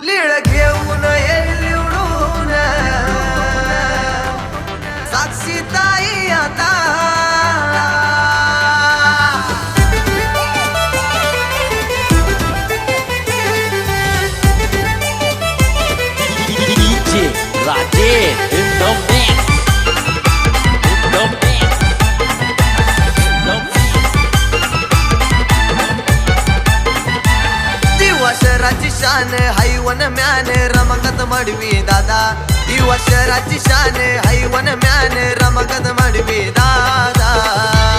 Lyric, yeah. शहराची शान haven म्यान रमगत मडवी दादा दिवा शहराची शान हैवन म्यान रमगत मडवी दादा लीड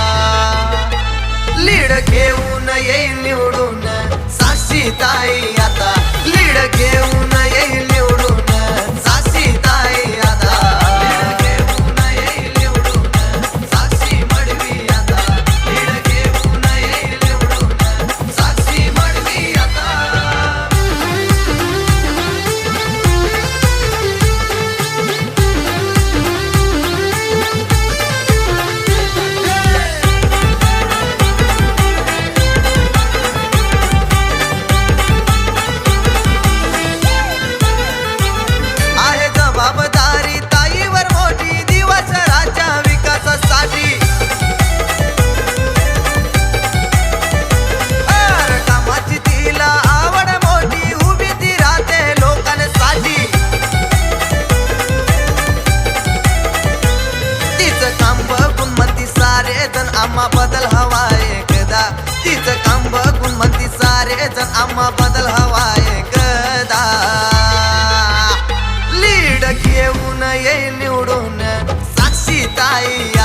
आम्हा बदल हवाय गदा. लीड घेऊन ये निवडून साक्षी ताई.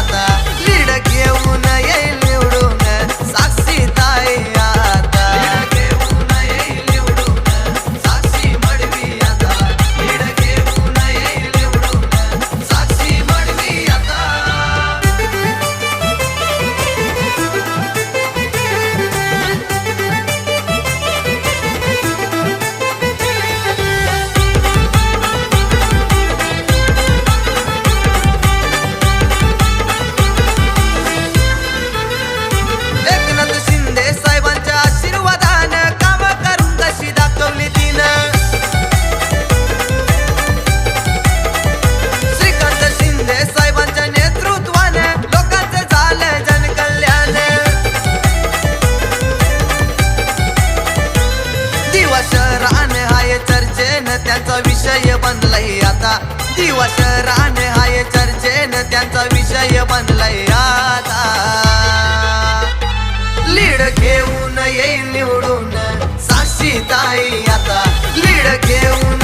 त्यांचा विषय बनलाय आता. दिवस शहरान हाय चर्चेन त्यांचा विषय बनलाय आता. लीड घेऊन येईल निवडून साक्षी ताई आता. लीड घेऊन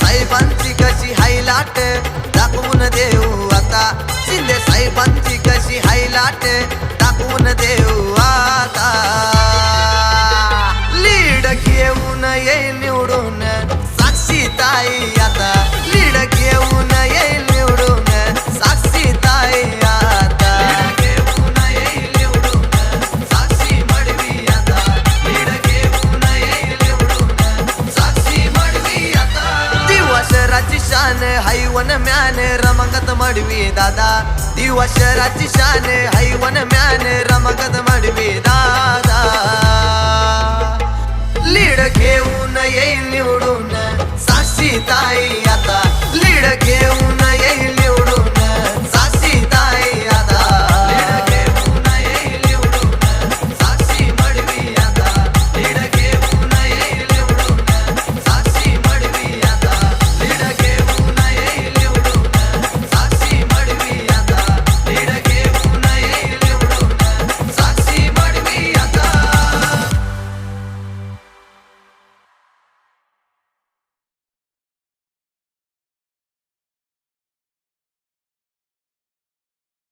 साहेबांची कशी हाय लाट दाखवून देऊ आता. शिंदे साहेबांची कशी हाय लाट दाखवून देऊ. येईल निवडून. साक्षी ताई आता लीड घेऊन येईल निवडून. साक्षी ताई आता घेऊन येईल निवडून. साक्षी मडवी आता लीड घेऊन येईल निवडून. साक्षी मडवी आता दिवसराची शान हैवन म्यान. रमगत मडवी दादा. दिवसराची शान हैवन म्यान. रमगत मडवी लीड घेऊन येईल निवडून. साक्षी ताई आता लीड घेऊन